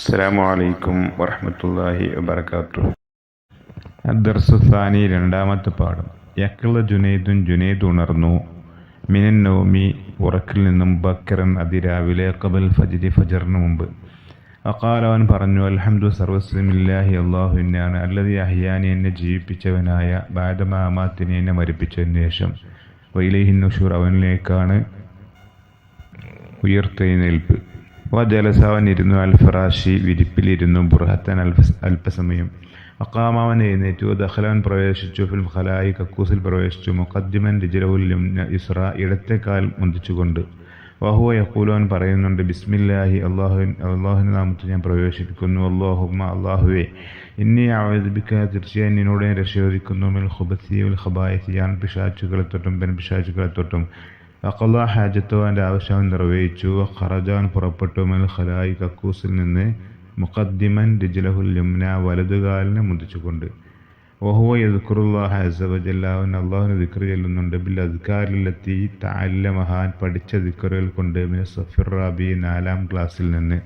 അസ്സലാമു അലൈക്കും വറഹ്മത്തുള്ളാഹി വബർക്കാത്തു അദ്ദർസുസാനി രണ്ടാമത്തെ പാഠം. യക്കള ജുനൈദുൻ ജുനൈദ് ഉണർന്നു. മിനൻ നൗമി ഉറക്കിൽ നിന്നും ബക്കറൻ അതിരാവിലെ കബൽ ഫജ്രി ഫജറിന് മുമ്പ്. അക്കാലവൻ പറഞ്ഞു അൽഹംദു സർവസ്ലിമില്ലാഹി അള്ളാഹുവിനാണ് അല്ലതി അഹിയാനി എന്നെ ജീവിപ്പിച്ചവനായ ബാദമാമാത്തിനെ എന്നെ മരിപ്പിച്ചതിന് ശേഷം. വൈലേഹിൻ നുഷൂർ അവനിലേക്കാണ് ഉയർത്തെഴുന്നേൽപ്പ്. വ ജലസവൻ ഇരുന്നു അൽഫറാഷി വിരിപ്പിലിരുന്നു ബുർഹത്തൻ അൽഫ അല്പസമയം അക്കാമാവൻ എഴുന്നേറ്റു ദഹലവൻ പ്രവേശിച്ചു ഫിൽ ഖലായി കക്കൂസിൽ പ്രവേശിച്ചു മുഖദ്ദിമൻ രിജലവുല്ലും ഇസ്ര ഇടത്തേക്കാൽ കാൽ മുന്തിച്ചുകൊണ്ട് വഹുവ യക്കൂലോൻ പറയുന്നുണ്ട് ബിസ്മില്ലാഹി അള്ളാഹുവിൻ അള്ളാഹുവിന്റെ നാമത്തിൽ ഞാൻ പ്രവേശിപ്പിക്കുന്നു അള്ളാഹുമ്മ അള്ളാഹുവെ ഇന്നി ആവേദിപ്പിക്കുക തീർച്ചയായും നിന്നോട് ഞാൻ രക്ഷയോദിക്കുന്നു മിൽ ഖുബസി ഉൽ ഖബായസി ഞാൻ തൊട്ടും പെൻ പിശാച്ചുകളെ തൊട്ടും അക്കല്ലാ ഹാജത്തോ എന്റെ ആവശ്യം നിർവഹിച്ചു. ഖറജാൻ പുറപ്പെട്ടു. മൽ ഖലായി കക്കൂസിൽ നിന്ന് മുഖദ്ദിമൻ രിജലഹുൽ യമുന വലതുകാലിനെ മുതിച്ചുകൊണ്ട് വഹുവ യദ്ക്കുറുല്ലാഹ അസവജല്ലാവൻ അള്ളാഹുവിന് ദിക്ർ ചെല്ലുന്നുണ്ട്. ബിൽ അദ്കാരിലെത്തി ലത്തി മഹാൻ പഠിച്ച ദിക്കറുകൾ കൊണ്ട് മിന സഫിർ റാബി നാലാം ക്ലാസ്സിൽ നിന്ന്.